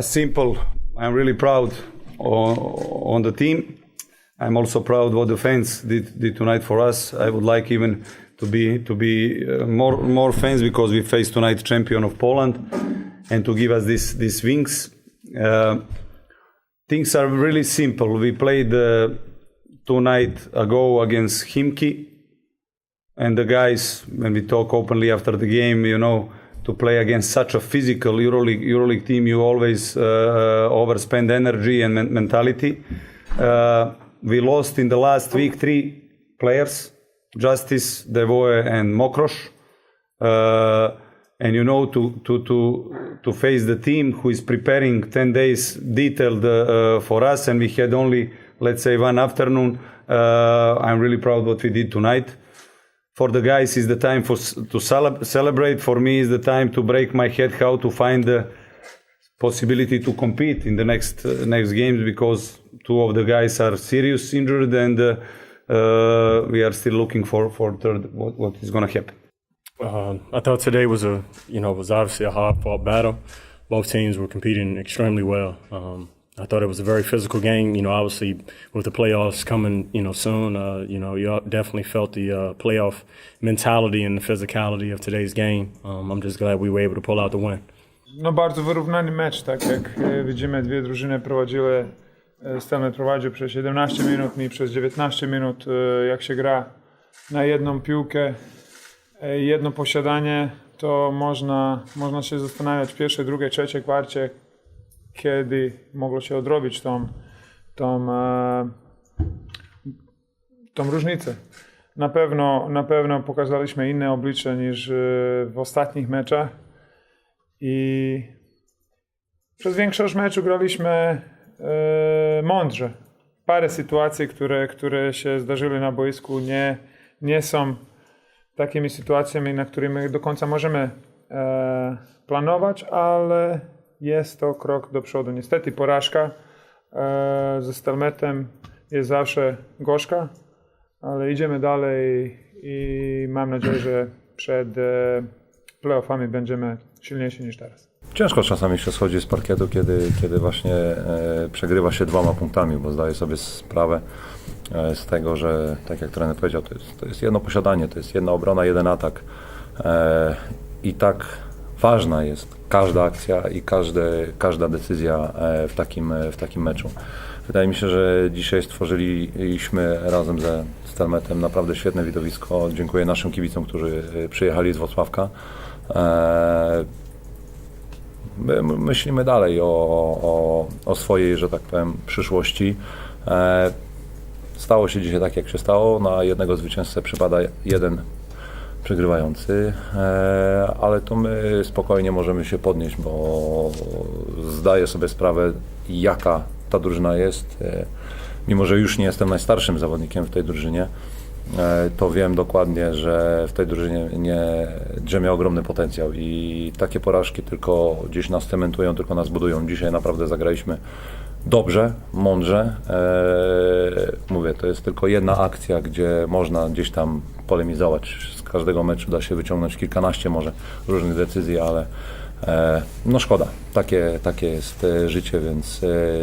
Simple. I'm really proud on, on the team. I'm also proud what the fans did, did tonight for us. I would like even to be to be uh, more more fans because we face tonight champion of Poland, and to give us this these wings. Uh, things are really simple. We played uh, two night ago against Himki, and the guys when we talk openly after the game, you know, to play against such a physical EuroLeague EuroLeague team, you always uh, overspend energy and men- mentality. Uh, we lost in the last week three players: Justice, Devoe, and Mokrosh. Uh, and you know, to to to to face the team who is preparing ten days detailed uh, for us, and we had only let's say one afternoon. Uh, I'm really proud what we did tonight for the guys is the time for to celebrate for me is the time to break my head how to find the possibility to compete in the next uh, next games because two of the guys are serious injured and uh, uh, we are still looking for for third what, what is going to happen Uh, I thought today was a, you know, was obviously a hard fought battle. Both teams were competing extremely well. Um, I thought it was a very physical game. You know, obviously with the playoffs coming, you know, soon, uh, you know, you definitely felt the uh, playoff mentality and the physicality of today's game. Um, I'm just glad we were able to pull out the win. No bardzo wyrównany mecz, tak jak e, widzimy dwie drużyny prowadziły, e, Stelmet prowadził przez 17 minut, mi przez 19 minut, e, jak się gra na jedną piłkę, jedno posiadanie, to można, można się zastanawiać w pierwszej, drugiej, trzeciej kwarcie, kiedy mogło się odrobić tą, tą, e, tą różnicę. Na pewno, na pewno pokazaliśmy inne oblicze niż e, w ostatnich meczach i przez większość meczu graliśmy e, mądrze. Parę sytuacji, które, które się zdarzyły na boisku, nie, nie są takimi sytuacjami, na którymi do końca możemy planować, ale jest to krok do przodu. Niestety porażka e, ze Stelmetem jest zawsze gorzka, ale idziemy dalej i mam nadzieję, że przed e, playoffami będziemy silniejsi niż teraz. Ciężko czasami się schodzi z parkietu, kiedy, kiedy właśnie e, przegrywa się dwoma punktami, bo zdaję sobie sprawę e, z tego, że tak jak trener powiedział, to jest, to jest jedno posiadanie, to jest jedna obrona, jeden atak. E, I tak ważna jest każda akcja i każde, każda decyzja e, w takim, e, w takim meczu. Wydaje mi się, że dzisiaj stworzyliśmy razem ze Stelmetem naprawdę świetne widowisko. Dziękuję naszym kibicom, którzy e, przyjechali z Wrocławka. My my myślimy dalej o, o, o swojej, że tak powiem, przyszłości. Stało się dzisiaj tak, jak się stało. Na jednego zwycięzcę przypada jeden przegrywający, e, ale to my spokojnie możemy się podnieść, bo zdaję sobie sprawę, jaka ta drużyna jest. E, mimo, że już nie jestem najstarszym zawodnikiem w tej drużynie, e, to wiem dokładnie, że w tej drużynie nie drzemie ogromny potencjał i takie porażki tylko gdzieś nas cementują, tylko nas budują. Dzisiaj naprawdę zagraliśmy dobrze, mądrze. E, mówię, to jest tylko jedna akcja, gdzie można gdzieś tam polemizować. Z każdego meczu da się wyciągnąć kilkanaście może różnych decyzji, ale e, no szkoda. Takie, takie jest e, życie, więc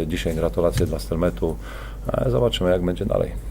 dzisiaj gratulacje dla Stelmetu. Zobaczymy jak będzie dalej.